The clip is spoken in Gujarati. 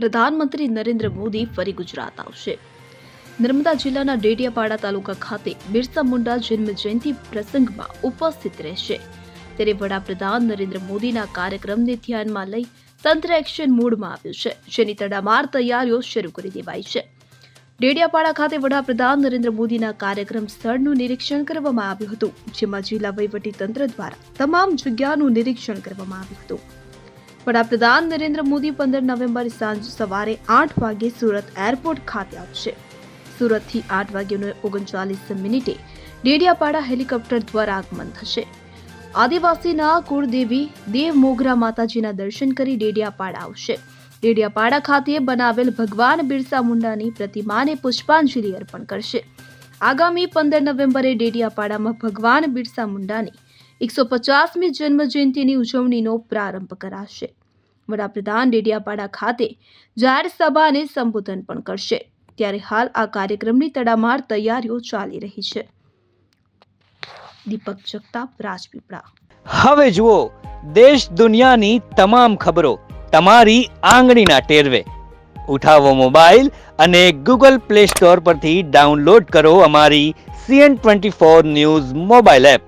પ્રધાનમંત્રી નરેન્દ્ર મોદી ફરી ગુજરાત આવશે. નર્મદા જિલ્લાના ડેડિયાપાડા તાલુકા ખાતે બિરસા મુંડા જન્મ જયંતિ પ્રસંગમાં ઉપસ્થિત રહેશે. ત્યારે વડાપ્રધાન નરેન્દ્ર મોદીના કાર્યક્રમને ધ્યાનમાં લઈ તંત્ર એક્શન મોડમાં આવ્યું છે, જેની તડામાર તૈયારીઓ શરૂ કરી દેવાઈ છે. ડેડિયાપાડા ખાતે વડાપ્રધાન નરેન્દ્ર મોદીના કાર્યક્રમ સ્થળનું નિરીક્ષણ કરવામાં આવ્યું હતું, જેમાં જિલ્લા વહીવટી તંત્ર દ્વારા તમામ જગ્યાનું નિરીક્ષણ કરવામાં આવ્યું હતું. વડાપ્રધાન નરેન્દ્ર મોદી પંદર નવેમ્બર સાંજ સવારે આઠ વાગે સુરત એરપોર્ટ ખાતે આવશે. સુરતથી આઠ વાગ્યે ઓગણચાલીસ મિનિટે ડેડિયાપાડા હેલિકોપ્ટર દ્વારા આગમન થશે. આદિવાસીના કુળદેવી દેવ મોગરા માતાજીના દર્શન કરી ડેડિયાપાડા આવશે. ડેડિયાપાડા ખાતે બનાવેલ ભગવાન બિરસા મુંડાની પ્રતિમાને પુષ્પાંજલિ અર્પણ કરશે. આગામી પંદર નવેમ્બરે ડેડિયાપાડામાં ભગવાન બિરસા મુંડાની એકસો પચાસમી જન્મ જયંતિની ઉજવણીનો પ્રારંભ કરાશે. વડાપ્રધાન ડેડિયાપાડા ખાતે જાહેર સભાને સંબોધન પણ કરશે. ત્યારે હાલ આ કાર્યક્રમની તડામાર તૈયારીઓ ચાલી રહી છે. દીપક જગતાપ, રાજપીપળા. હવે જુઓ, દેશ દુનિયાની તમામ ખબરો તમારી આંગળીના ટેરવે. ઉઠાવો મોબાઈલ અને ગૂગલ પ્લે સ્ટોર પરથી ડાઉનલોડ કરો અમારી CN twenty four news mobile app.